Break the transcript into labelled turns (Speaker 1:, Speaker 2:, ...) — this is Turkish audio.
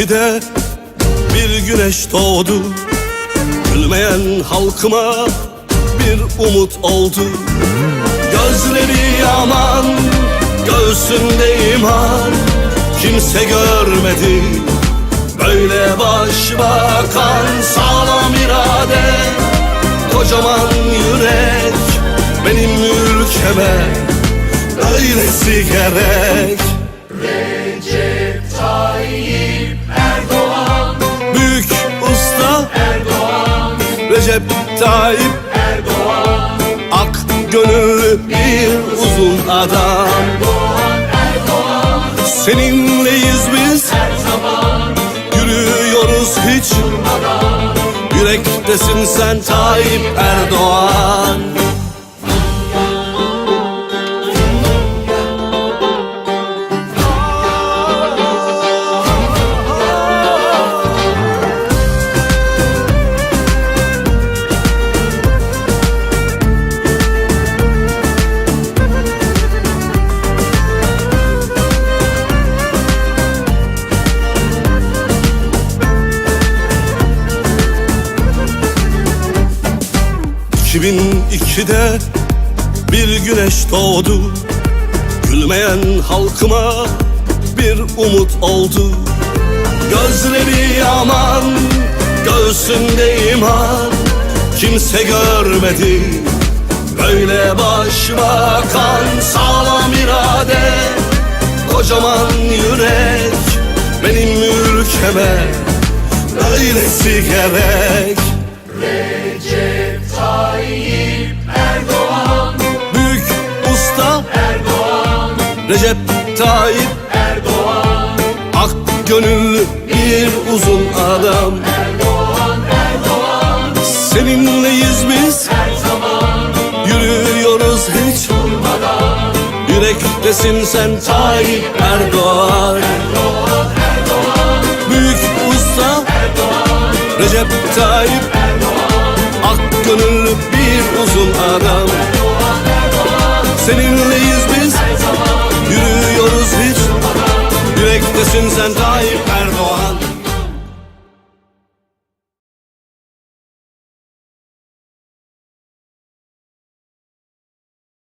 Speaker 1: 2002'de bir güneş doğdu. Gülmeyen halkıma bir umut oldu. Gözleri yaman, göğsünde iman Kimse görmedi böyle başbakan Sağlam irade, kocaman yürek Benim ülkeme öylesi gerek Tayyip Erdoğan. Ak gönüllü bir uzun adam. Seninleyiz biz. Her zaman Yürüyoruz hiç. Durmadan Yürektesin sen Tayyip Erdoğan ...2002'de bir güneş doğdu. Gülmeyen halkıma bir umut oldu. Gözleri yaman, göğsünde iman. Kimse görmedi böyle başbakan Sağlam irade, kocaman yürek. Benim ülkeme öylesi gerek Recep Tayyip Erdoğan. Ak gönüllü bir uzun adam. Erdoğan Erdoğan Seninleyiz biz. Her zaman Yürüyoruz hiç durmadan Yürektesin sen Tayyip Erdoğan. Erdoğan Erdoğan Büyük usta Erdoğan Recep Tayyip Ak gönüllü bir uzun adam. Seninleyiz biz Yürüyoruz Yüksektesin sen Tayyip Erdoğan.